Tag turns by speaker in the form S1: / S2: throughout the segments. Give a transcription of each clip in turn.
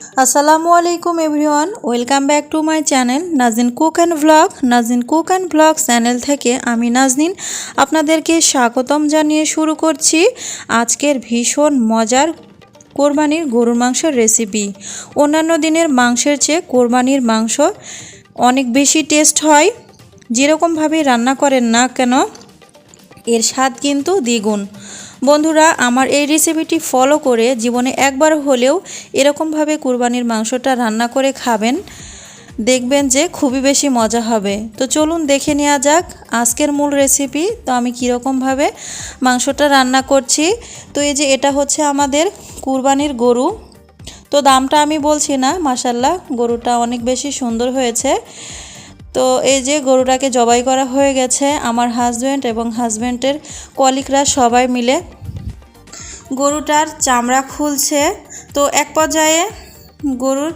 S1: আসসালামু আলাইকুম everyone, welcome back to my channel Naznin cook and blog. Naznin cook and blog channel থেকে আমি নাজনিন আপনাদেরকে স্বাগতম জানিয়ে শুরু করছি আজকের ভীষণ মজার কোরবানির গরুর মাংসের রেসিপি। অন্যান্য দিনের মাংসের চেয়ে কোরবানির মাংস অনেক বেশি টেস্ট হয়। যেরকমভাবে রান্না করেন না কেন, এর স্বাদ কিন্তু দ্বিগুণ। বন্ধুরা, আমার এই রেসিপিটি ফলো করে জীবনে একবার হলেও এরকমভাবে কুরবানির মাংসটা রান্না করে খাবেন। দেখবেন যে খুবই বেশি মজা হবে। তো চলুন দেখে নেওয়া যাক আজকের মূল রেসিপি তো আমি কীরকমভাবে মাংসটা রান্না করছি। তো এই যে এটা হচ্ছে আমাদের কুরবানির গরু। তো দামটা আমি বলছি না মাসাল্লাহ গরুটা অনেক বেশি সুন্দর হয়েছে। তো এই যে গরুটাকে জবাই করা হয়ে গেছে, আমার হাজব্যান্ড এবং হাজব্যান্ডের কলিকরা সবাই মিলে। গরুটার চামড়া খুলছে, তো এক পর্যায়ে গরুর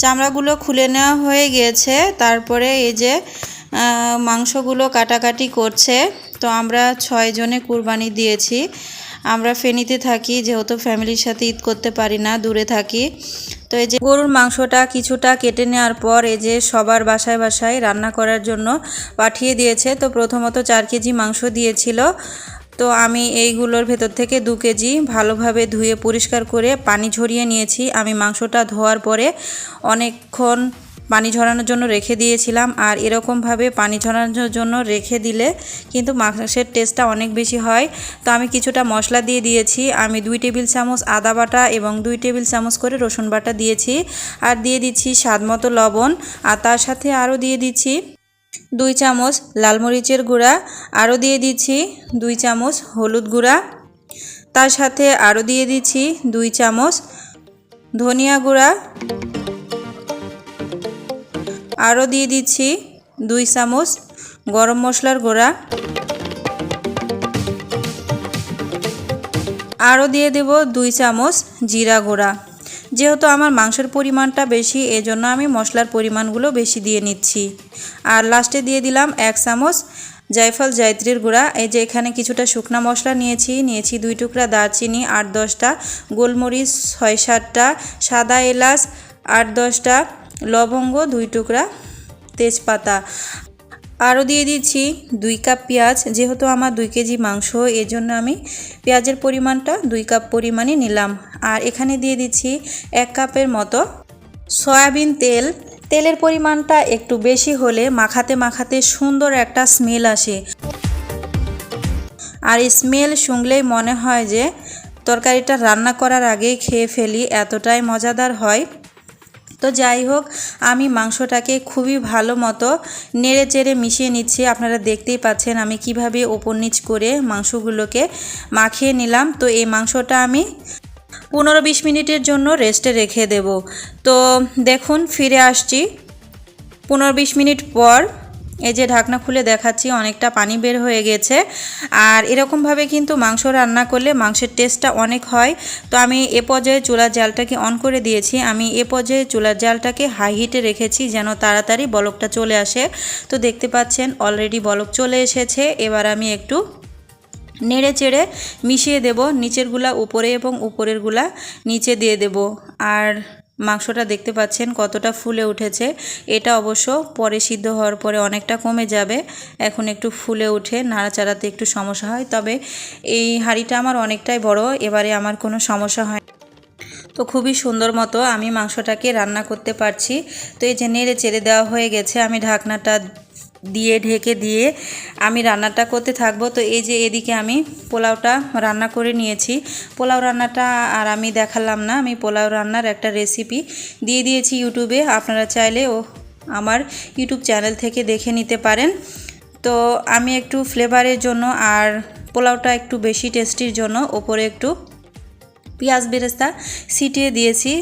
S1: চামড়াগুলো খুলে নেওয়া হয়ে গিয়েছে, তারপরে এই যে মাংসগুলো কাটাকাটি করছে, তো আমরা ছয়জনে কুরবানি দিয়েছি। আমরা ফেনীতে থাকি, যেহেতু ফ্যামিলির সাথে ঈদ করতে পারি না, দূরে থাকি। তো এই যে গরুর মাংসটা কিছুটা কেটে নেওয়ার পর এই যে সবার বাসায় বাসায় রান্না করার জন্য পাঠিয়ে দিয়েছে। তো প্রথমত চার কেজি মাংস দিয়েছিল। তো আমি এইগুলোর ভেতর থেকে দু কেজি ভালোভাবে ধুয়ে পরিষ্কার করে পানি ঝরিয়ে নিয়েছি। আমি মাংসটা ধোয়ার পরে অনেকক্ষণ পানি ঝরানোর জন্য রেখে দিয়েছিলাম আর এরকমভাবে পানি ঝরানোর জন্য রেখে দিলে কিন্তু মাংসের টেস্টটা অনেক বেশি হয়। তো আমি কিছুটা মশলা দিয়ে দিয়েছি। আমি দুই টেবিল চামচ আদা বাটা এবং দুই টেবিল চামচ করে রসুন বাটা দিয়েছি আর দিয়ে দিচ্ছি স্বাদ মতো লবণ আর তার সাথে আরও দিয়ে দিচ্ছি দুই চামচ লাল মরিচের গুঁড়া, আরও দিয়ে দিচ্ছি দুই চামচ হলুদ গুঁড়া, তার সাথে আরও দিয়ে দিচ্ছি দুই চামচ ধনিয়া গুঁড়া আরও দিয়ে দিচ্ছি দুই চামচ গরম মশলার গুঁড়া। আরও দিয়ে দেব দুই চামচ জিরা গুঁড়া। যেহেতু আমার মাংসের পরিমাণটা বেশি, এজন্য আমি মশলার পরিমাণগুলো বেশি দিয়ে নিচ্ছি। আর লাস্টে দিয়ে দিলাম এক চামচ জায়ফল জায়ত্রীর গুঁড়া। এই যে এখানে কিছুটা শুকনা মশলা নিয়েছি নিয়েছি দুই টুকরা দারচিনি, আট দশটা গোলমরিচ, ছয় সাতটা সাদা এলাচ, আট দশটা লবঙ্গ, দুই টুকরা তেজপাতা। আরও দিয়ে দিচ্ছি দুই কাপ পেঁয়াজ। যেহেতু আমার দুই কেজি মাংস এর জন্য আমি পেঁয়াজের পরিমাণটা দুই কাপ পরিমাণে নিলাম। আর এখানে দিয়ে দিচ্ছি এক কাপের মতো সয়াবিন তেল। তেলের পরিমাণটা একটু বেশি হলে মাখাতে মাখাতে সুন্দর একটা স্মেল আসে। আর স্মেল শুনলেই মনে হয় যে তরকারিটা রান্না করার আগেই খেয়ে ফেলি, এতটাই মজাদার হয়। তো যাই হোক, আমি মাংসটাকে খুবই ভালো মতো নেড়ে চেড়ে মিশিয়ে নিচ্ছি। আপনারা দেখতেই পাচ্ছেন আমি কীভাবে ওপর নিচ করে মাংসগুলোকে মাখিয়ে নিলাম। তো এই মাংসটা আমি পনেরো বিশ মিনিটের জন্য রেস্টে রেখে দেব। তো দেখুন, ফিরে আসছি। পনেরো বিশ মিনিট পর এই যে ঢাকনা খুলে দেখাচ্ছি, অনেকটা পানি বের হয়ে গেছে। আর এরকমভাবে কিন্তু মাংস রান্না করলে মাংসের টেস্টটা অনেক হয়। তো আমি এ পর্যায়ে চুলার জালটাকে অন করে দিয়েছি। আমি এ পর্যায়ে চুলার জালটাকে হাই হিটে রেখেছি যেন তাড়াতাড়ি বলকটা চলে আসে। তো দেখতে পাচ্ছেন অলরেডি বলক চলে এসেছে। এবার আমি একটু নেড়ে চেড়ে মিশিয়ে দেব। নিচেরগুলা উপরে এবং উপরেরগুলা নিচে দিয়ে দেব। আর মাংসটা দেখতে পাচ্ছেন কতটা ফুলে উঠেছে। এটা অবশ্য পরে সিদ্ধ হওয়ার পরে অনেকটা কমে যাবে। এখন একটু ফুলে উঠে নাড়াচাড়াতে একটু সমস্যা হয়। তবে এই হাঁড়িটা আমার অনেকটাই বড়, এবারে আমার কোনো সমস্যা হয়। তো খুবই সুন্দর মতো আমি মাংসটাকে রান্না করতে পারছি। তো এই যে নেড়ে চেড়ে দেওয়া হয়ে গেছে, আমি ঢাকনাটা দিয়ে, ঢেকে দিয়ে আমি রান্নাটা করতে থাকব। তো এই যে এদিকে আমি পোলাওটা রান্না করে নিয়েছি। পোলাও রান্নাটা আর আমি দেখালাম না, আমি পোলাও রান্নার একটা রেসিপি দিয়ে দিয়েছি ইউটিউবে আপনারা চাইলে ও আমার ইউটিউব চ্যানেল থেকে দেখে নিতে পারেন। তো আমি একটু ফ্লেভারের জন্য আর পোলাওটা একটু বেশি টেস্টির জন্য ওপরে একটু পেঁয়াজ বেরেস্তা ছিটিয়ে দিয়েছি।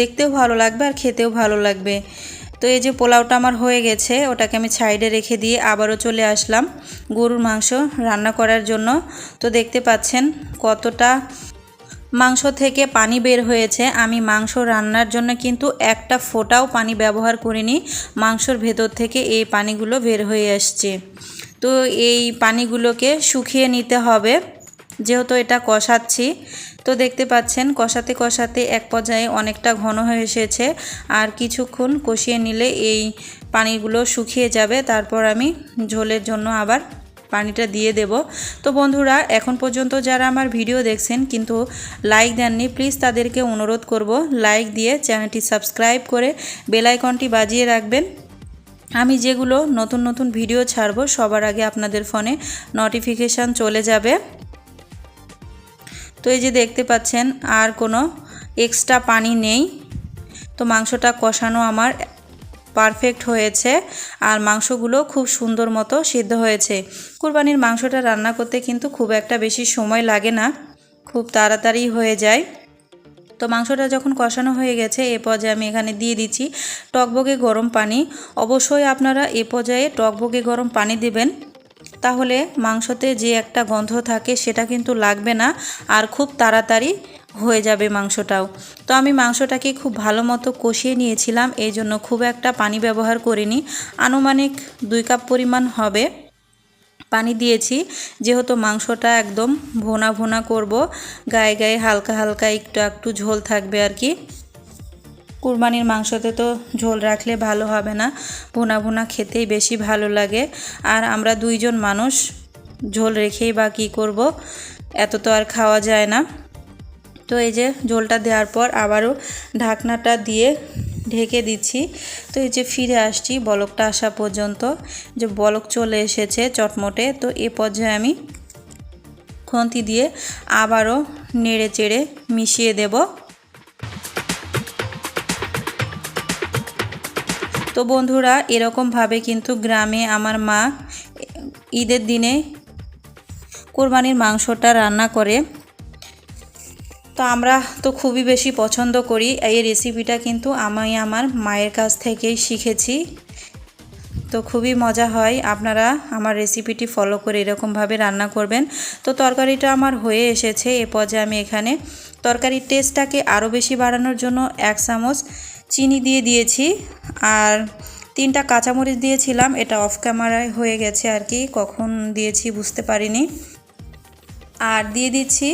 S1: দেখতেও ভালো লাগবে আর খেতেও ভালো লাগবে। তো এই যে পোলাওটা আমার হয়ে গেছে, ওটাকে আমি সাইডে রেখে দিয়ে আবারও চলে আসলাম গরুর মাংস রান্না করার জন্য। তো দেখতে পাচ্ছেন কতটা মাংস থেকে পানি বের হয়েছে। আমি মাংস রান্নার জন্য কিন্তু একটা ফোঁটাও পানি ব্যবহার করিনি, মাংসর ভেতর থেকে এই পানিগুলো বের হয়ে আসছে। তো এই পানিগুলোকে শুকিয়ে নিতে হবে। যেহেতু এটা কষাচ্ছি, তো দেখতে পাচ্ছেন কষাতে কষাতে এক পর্যায়ে অনেকটা ঘন হয়ে এসেছে। আর কিছুক্ষণ কষিয়ে নিলে এই পানিগুলো শুকিয়ে যাবে। তারপর আমি ঝোলের জন্য আবার পানিটা দিয়ে দেব। তো বন্ধুরা, এখন পর্যন্ত যারা আমার ভিডিও দেখছেন কিন্তু লাইক দেননি, প্লিজ তাদেরকে অনুরোধ করব লাইক দিয়ে চ্যানেলটি সাবস্ক্রাইব করে বেল আইকনটি বাজিয়ে রাখবেন। আমি যেগুলো নতুন নতুন ভিডিও ছাড়ব সবার আগে আপনাদের ফোনে নোটিফিকেশান চলে যাবে। তো এই যে দেখতে পাচ্ছেন, আর কোনো এক্সট্রা পানি নেই। তো মাংসটা কষানো আমার পারফেক্ট হয়েছে, আর মাংসগুলো খুব সুন্দর মতো সিদ্ধ হয়েছে। কুরবানির মাংসটা রান্না করতে কিন্তু খুব একটা বেশি সময় লাগে না, খুব তাড়াতাড়ি হয়ে যায়। তো মাংসটা যখন কষানো হয়ে গেছে, এ পর্যায়ে আমি এখানে দিয়ে দিচ্ছি টকবগে গরম পানি। অবশ্যই আপনারা এ পর্যায়ে টকবগে গরম পানি দিবেন। তাহলে মাংসতে যে একটা গন্ধ থাকে সেটা কিন্তু লাগবে না আর খুব তাড়াতাড়ি হয়ে যাবে মাংসটাও। তো আমি মাংসটাকে খুব ভালো মতো কষিয়ে নিয়েছিলাম, এই জন্য খুব একটা পানি ব্যবহার করিনি। আনুমানিক দুই কাপ পরিমাণ হবে পানি দিয়েছি, যেহেতু মাংসটা একদম ভোনা ভোনা করব, গায়ে গায়ে হালকা হালকা একটু একটু ঝোল থাকবে আর কি। কুরবানির মাংসতে তো ঝোল রাখলে ভালো হবে না। ভুনা ভুনা খেতেই বেশি ভালো লাগে। আর আমরা দুইজন মানুষ, ঝোল রেখেই বা কী করব? এত তো আর খাওয়া যায় না। তো এই যে ঝোলটা দেওয়ার পর আবারও ঢাকনাটা দিয়ে ঢেকে দিচ্ছি। তো এই যে ফিরে আসছি বলকটা আসা পর্যন্ত। যে বলক চলে এসেছে চটমটে। তো এ পর্যায়ে আমি খন্তি দিয়ে আবারও নেড়ে চেড়ে মিশিয়ে দেবো। তো বন্ধুরা, এরকমভাবে কিন্তু গ্রামে আমার মা ঈদের দিনে কোরবানির মাংসটা রান্না করে। তো আমরা তো খুবই বেশি পছন্দ করি, এই রেসিপিটা কিন্তু আমি আমার মায়ের কাছ থেকেই শিখেছি। তো খুবই মজা হয়, আপনারা আমার রেসিপিটি ফলো করে এরকমভাবে রান্না করবেন। তো তরকারিটা আমার হয়ে এসেছে, এ পর্যায়ে আমি এখানে তরকারির টেস্টটাকে আরও বেশি বাড়ানোর জন্য এক চামচ চিনি দিয়ে দিয়েছি। আর তিনটা কাঁচামরিচ দিয়েছিলাম, এটা অফ ক্যামেরায় হয়ে গেছে আর কি, কখন দিয়েছি বুঝতে পারিনি। আর দিয়ে দিচ্ছি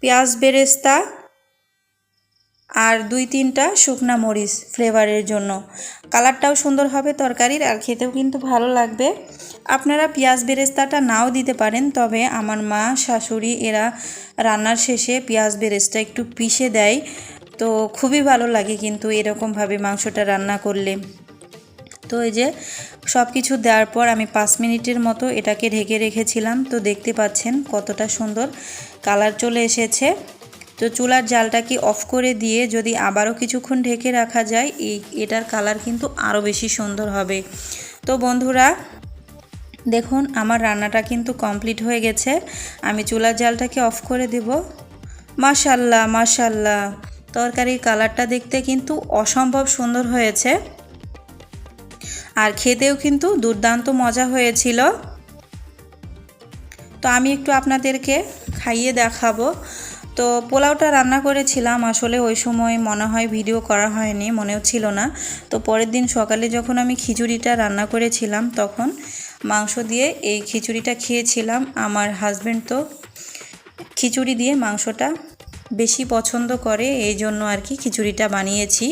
S1: পেঁয়াজ বেরেস্তা আর দুই তিনটা শুকনা মরিচ ফ্লেভারের জন্য। কালারটাও সুন্দর হবে তরকারির আর খেতেও কিন্তু ভালো লাগবে। আপনারা পেঁয়াজ বেরেস্তাটা নাও দিতে পারেন, তবে আমার মা, শাশুড়ি এরা রান্নার শেষে পেঁয়াজ বেরেস্তা একটু পিষে দেয়। তো খুবই ভালো লাগে কিন্তু এরকমভাবে মাংসটা রান্না করলে। তো এই যে সব কিছু দেওয়ার পর আমি পাঁচ মিনিটের মতো এটাকে ঢেকে রেখেছিলাম। তো দেখতে পাচ্ছেন কতটা সুন্দর কালার চলে এসেছে। তো চুলার জালটাকে অফ করে দিয়ে যদি আবারও কিছুক্ষণ ঢেকে রাখা যায়, এই এটার কালার কিন্তু আরও বেশি সুন্দর হবে। তো বন্ধুরা, দেখুন আমার রান্নাটা কিন্তু কমপ্লিট হয়ে গেছে। আমি চুলার জালটাকে অফ করে দেব। মাশাল্লাহ মাশাল্লাহ। তরকারির কালারটা দেখতে কিন্তু অসম্ভব সুন্দর হয়েছে। আর খেতেও কিন্তু দুর্দান্ত মজা হয়েছিল। তো আমি একটু আপনাদেরকে খাইয়ে দেখাবো। তো পোলাওটা রান্না করেছিলাম, আসলে ওই সময় মনে হয় ভিডিও করা হয়নি, মনেও ছিল না। তো পরের দিন সকালে যখন আমি খিচুড়িটা রান্না করেছিলাম, তখন মাংস দিয়ে এই খিচুড়িটা খেয়েছিলাম। আমার হাজব্যান্ড তো খিচুড়ি দিয়ে মাংসটা বেশি পছন্দ করে এই জন্য আর কি খিচুড়িটা বানিয়েছি।